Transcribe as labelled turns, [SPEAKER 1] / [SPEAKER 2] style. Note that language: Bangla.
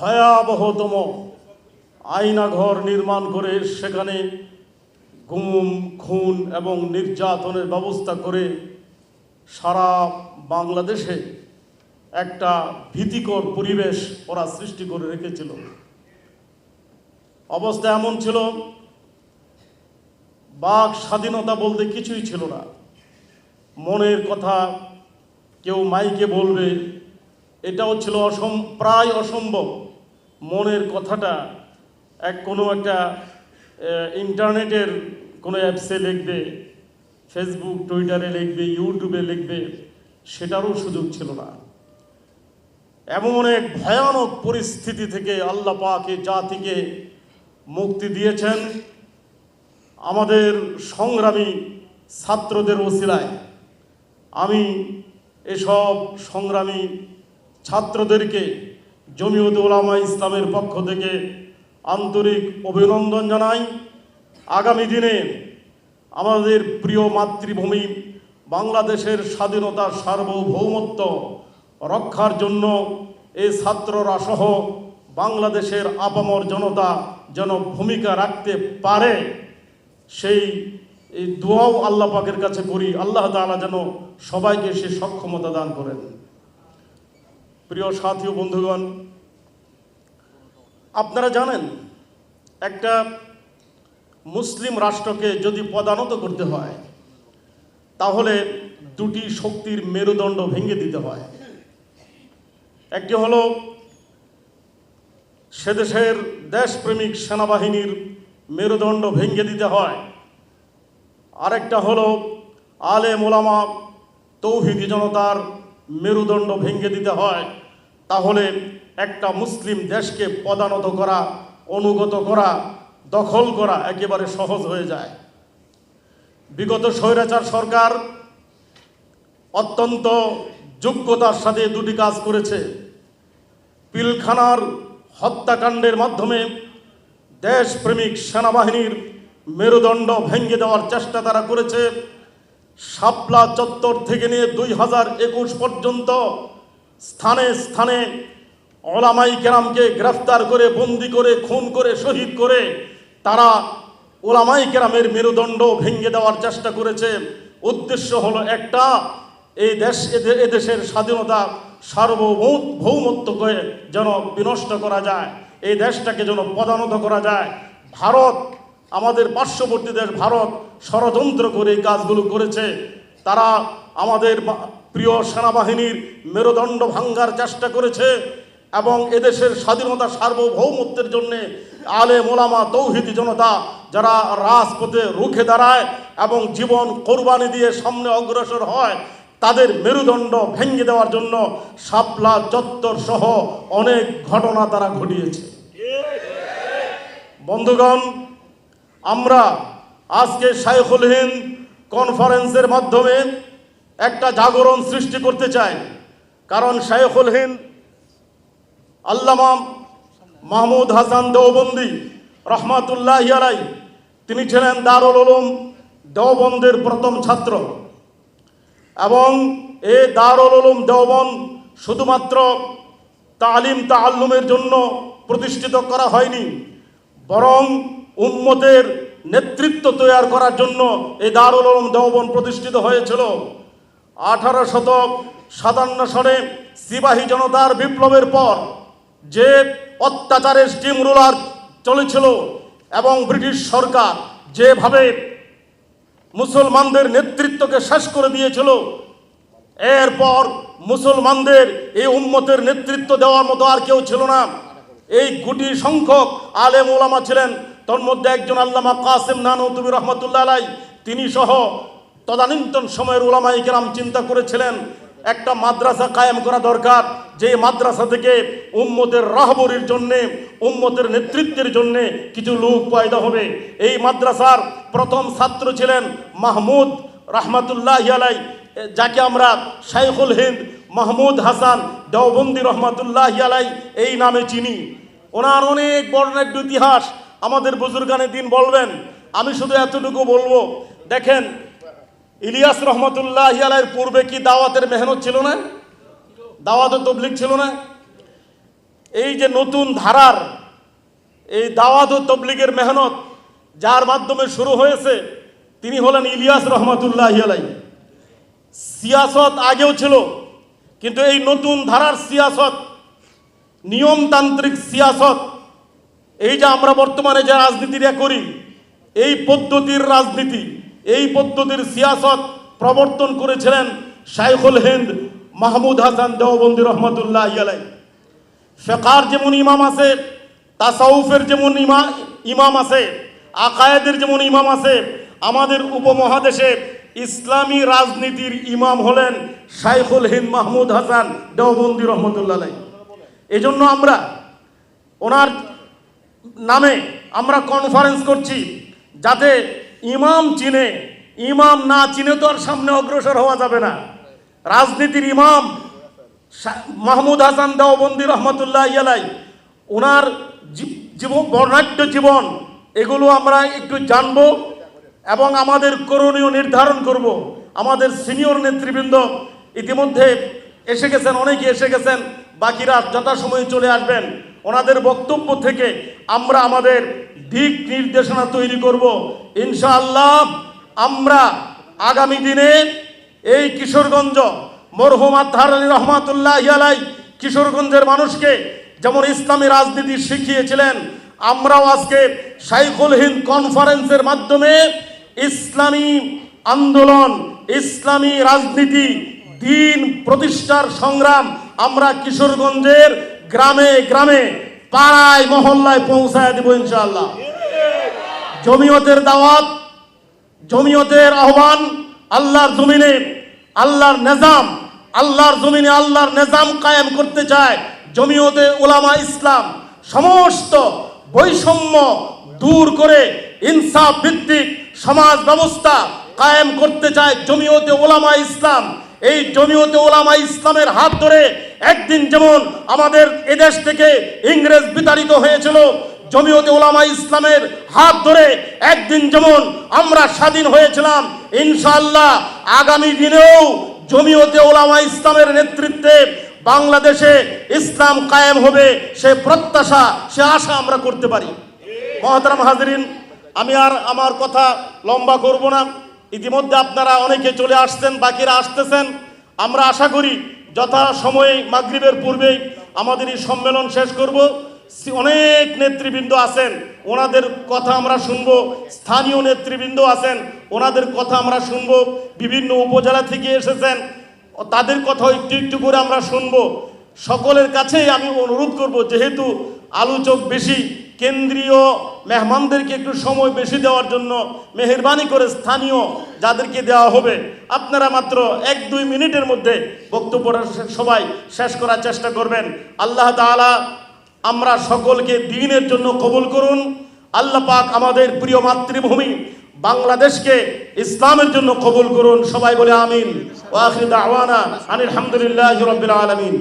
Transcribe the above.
[SPEAKER 1] ভয়াবহতম আয়নাঘর নির্মাণ করে সেখানে গুম, খুন এবং নির্যাতনের ব্যবস্থা করে সারা বাংলাদেশে একটা ভীতিকর পরিবেশ ওরা সৃষ্টি করে রেখেছিল। অবস্থা এমন ছিল, বাক স্বাধীনতা বলতে কিছুই ছিল না। মনের কথা কেউ মাইকে বলবে, এটাও ছিল অসম, প্রায় অসম্ভব। মনের কথাটা এক কোনো একটা ইন্টারনেটের কোনো অ্যাপসে লিখবে, ফেসবুক, টুইটারে লিখবে, ইউটিউবে লিখবে, সেটারও সুযোগ ছিল না। এমন এক ভয়ানক পরিস্থিতি থেকে আল্লাহ পাকে জাতিকে মুক্তি দিয়েছেন। আমাদের সংগ্রামী ছাত্রদের ওসিলায় আমি এসব সংগ্রামী ছাত্রদেরকে জমিয়ত ওলামা ইসলামের পক্ষ থেকে আন্তরিক অভিনন্দন জানাই। আগামী দিনে আমাদের প্রিয় মাতৃভূমি বাংলাদেশের স্বাধীনতার সার্বভৌমত্ব রক্ষার জন্য এই ছাত্ররা সহ বাংলাদেশের আপামর জনতা যেন ভূমিকা রাখতে পারে, সেই এই দোয়াও আল্লাহ পাকের কাছে করি। আল্লাহ তাআলা যেন সবাইকে সে সক্ষমতা দান করেন। প্রিয় সাথী ও বন্ধুগণ, আপনারা জানেন, একটা মুসলিম রাষ্ট্রকে যদি পদানত করতে হয়, তাহলে দুটি শক্তির মেরুদণ্ড ভেঙে দিতে হয়। একটি হলো সেদেশের দেশপ্রেমিক সেনাবাহিনীর মেরুদণ্ড ভেঙে দিতে হয়। আরেকটা হলো আলে মোলামা তৌহিদি জনতার মেরুদণ্ড ভেঙে দিতে হয়, তাহলে একটা মুসলিম দেশকে পদানত করা, অনুগত করা, দখল করা একেবারে সহজ হয়ে যায়। বিগত স্বৈরাচার সরকার অত্যন্ত যোগ্যতার সাথে দুটি কাজ করেছে। পিলখানার হত্যাকাণ্ডের মাধ্যমে দেশপ্রেমিক সেনাবাহিনীর মেরুদণ্ড ভেঙে দেওয়ার চেষ্টা তারা করেছে। শাপলা চত্বর থেকে নিয়ে দুই হাজার একুশ পর্যন্ত স্থানে স্থানে ওলামাই কেরামকে গ্রেফতার করে, বন্দি করে, খুন করে, শহীদ করে, তারা ওলামাই কেরামের মেরুদণ্ড ভেঙে দেওয়ার চেষ্টা করেছে। উদ্দেশ্য হলো একটা, এই দেশ এদে- এদেশের স্বাধীনতা সার্বভৌম ভৌমত্বকে যেন বিনষ্ট করা যায়। এই দেশটাকে যেন পদানত করা যায়। ভারত আমাদের পার্শ্ববর্তী দেশ ভারত ষড়যন্ত্র করে এই কাজগুলো করেছে। তারা আমাদের প্রিয় সেনাবাহিনীর মেরুদণ্ড ভাঙ্গার চেষ্টা করেছে এবং এদেশের স্বাধীনতা সার্বভৌমত্বের জন্য আলে মোলামা তৌহিদি জনতা যারা রাজপথে রুখে দাঁড়ায় এবং জীবন কোরবানি দিয়ে সামনে অগ্রসর হয়, তাদের মেরুদণ্ড ভেঙে দেওয়ার জন্য শাপলা চত্বর সহ অনেক ঘটনা তারা ঘটিয়েছে। বন্ধুগণ আমরা আজকে শাইখুল হিন্দ কনফারেন্সের মাধ্যমে একটা জাগরণ সৃষ্টি করতে চাই। কারণ শাইখুল হিন্দ আল্লামা মাহমুদ হাসান দেওবন্দি রহমাতুল্লাহ আলাই তিনি ছিলেন দারুল উলুম দেওবন্দের প্রথম ছাত্র। এবং এ দারুল উলুম দেওবন্দ শুধুমাত্র তালিম তা তাল্লুমের জন্য প্রতিষ্ঠিত করা হয়নি, বরং উম্মতের নেতৃত্ব তৈরি করার জন্য এই দারুল উলুম দেওবন্দ প্রতিষ্ঠিত হয়েছিল। আঠারো শতক সাতান্ন সনে সিপাহী জনতার বিপ্লবের পর যে অত্যাচারের স্টিম রুলার চলেছিল এবং ব্রিটিশ সরকার যেভাবে মুসলমানদের নেতৃত্বকে শেষ করে দিয়েছিল, এরপর মুসলমানদের এই উম্মতের নেতৃত্ব দেওয়ার মতো আর কেউ ছিল না। এই গুটি সংখ্যক আলেম ওলামা ছিলেন তোর মধ্যে একজন আল্লামা কাসেম নানুতুবি রহমতুল্লাহ আলাই, তিনি সহ তদানীন্তন সময়ের ওলামাই কেরাম চিন্তা করেছিলেন, একটা মাদ্রাসা কায়েম করা দরকার যে মাদ্রাসা থেকে উম্মতের রাহবরির জন্যে, উম্মতের নেতৃত্বের জন্যে কিছু লোক পয়দা হবে। এই মাদ্রাসার প্রথম ছাত্র ছিলেন মাহমুদ রহমাতুল্লাহ আলাই, যাকে আমরা শাইখুল হিন্দ মাহমুদ হাসান দেওবন্দি রহমাতুল্লাহ আলাই এই নামে চিনি। ওনার অনেক বর্ণের ইতিহাস আমাদের বুজুর্গানে দিন বলবেন, আমি শুধু এতটুকু বলব, দেখেন, ইলিয়াস রহমতুল্লাহ আলাইয়ের পূর্বে কি দাওয়াতের মেহনত ছিল না? দাওয়াতের তবলিক ছিল না? এই যে নতুন ধারার এই দাওয়াত ও তবলিগের মেহনত, যার মাধ্যমে শুরু হয়েছে, তিনি হলেন ইলিয়াস রহমতুল্লাহ আলাই। সিয়াসত আগেও ছিল, কিন্তু এই নতুন ধারার সিয়াসত, নিয়মতান্ত্রিক সিয়াসত এই যে আমরা বর্তমানে যে রাজনীতিটা করি, এই পদ্ধতির রাজনীতি, এই পদ্ধতির সিয়াসত প্রবর্তন করেছিলেন শাইখুল হিন্দ মাহমুদ হাসান দেওবন্দি রহমতুল্লাহ আলাই ফেকার যেমন ইমাম আছে, তাসাউফের যেমন ইমা ইমাম আছে, আকায়েদের যেমন ইমাম আছে, আমাদের উপমহাদেশে ইসলামী রাজনীতির ইমাম হলেন শাইখুল হিন্দ মাহমুদ হাসান দেওবন্দি রহমতুল্লাহ এই জন্য আমরা ওনার নামে আমরা কনফারেন্স করছি যাতে ইমাম চিনে, ইমাম না চিনে তো আর সামনে অগ্রসর হওয়া যাবে না। রাজনীতির ইমাম মাহমুদ হাসান দেওবন্দি রহমতুল্লাহ ইয়ালাই ওনার জীবন বর্ণাঢ্য জীবন, এগুলো আমরা একটু জানব এবং আমাদের করণীয় নির্ধারণ করব। আমাদের সিনিয়র নেতৃবৃন্দ ইতিমধ্যে এসে গেছেন, অনেকে এসে গেছেন, বাকিরা যথাসময়ে চলে আসবেন। ওনাদের বক্তব্য থেকে আমরা আমাদের দিক নির্দেশনা তৈরি করব। ইনশাআল্লাহ আমরা আগামী দিনে এই কিশোরগঞ্জ মরহুম আতহার আলী রহমাতুল্লাহ ইয়ালাই কিশোরগঞ্জের মানুষকে যেমন ইসলামী রাজনীতি শিখিয়েছিলেন, আমরাও আজকে শাইখুল হিন্দ কনফারেন্সের মাধ্যমে ইসলামী আন্দোলন, ইসলামী রাজনীতি, দিন প্রতিষ্ঠার সংগ্রাম আমরা কিশোরগঞ্জের গ্রামে গ্রামে, পাড়ায়, মহল্লায় পৌঁছায় দেব ইনশাআল্লাহ। জমিয়তের দাওয়াত, জমিয়তের আহ্বান, আল্লাহর জমিনে, আল্লাহর নেজাম, আল্লাহর জমিনে আল্লাহর নেজাম কায়েম করতে চায় জমিয়তে ওলামা ইসলাম। সমস্ত বৈষম্য দূর করে ইনসাফ ভিত্তিক সমাজ ব্যবস্থা কায়েম করতে চায় জমিয়তে ওলামা ইসলাম। এই জমিয়তে ওলামা ইসলামের হাত ধরে একদিন যেমন আমাদের এদেশ থেকে ইংরেজ বিতাড়িত হয়েছিল, জমিয়তে ওলামা ইসলামের হাত ধরে একদিন যেমন আমরা স্বাধীন হয়েছিলাম ইনশাল্লাহ আগামী দিনেও জমিয়তে ওলামা ইসলামের নেতৃত্বে বাংলাদেশে ইসলাম কায়েম হবে, সে প্রত্যাশা, সে আশা আমরা করতে পারি। মহাতারাম হাজরিন, আমি আর আমার কথা লম্বা করব না। ইতিমধ্যে আপনারা অনেকে চলে আসছেন, বাকিরা আসতেছেন। আমরা আশা করি যথা সময়ে মাগরিবের পূর্বেই আমাদের এই সম্মেলন শেষ করব। অনেক নেতৃবৃন্দ আছেন, ওনাদের কথা আমরা শুনব। স্থানীয় নেতৃবৃন্দ আছেন, ওনাদের কথা আমরা শুনব। বিভিন্ন উপজেলা থেকে এসেছেন তাদের কথা একটু একটু করে আমরা শুনব। সকলের কাছেই আমি অনুরোধ করব, যেহেতু আলোচক বেশি, কেন্দ্রীয় মেহমানদেরকে একটু সময় বেশি দেওয়ার জন্য মেহরবানি করে স্থানীয় যাদেরকে দেওয়া হবে, আপনারা মাত্র এক দুই মিনিটের মধ্যে বক্তব্যটা সবাই শেষ করার চেষ্টা করবেন। আল্লাহ তাআলা আমরা সকলকে দিনের জন্য কবুল করুন। আল্লাহ পাক আমাদের প্রিয় মাতৃভূমি বাংলাদেশকে ইসলামের জন্য কবুল করুন। সবাই বলে আমিন। ওয়াখির দাওয়ানা আনিল হামদুলিল্লাহি রাব্বিল আলামিন।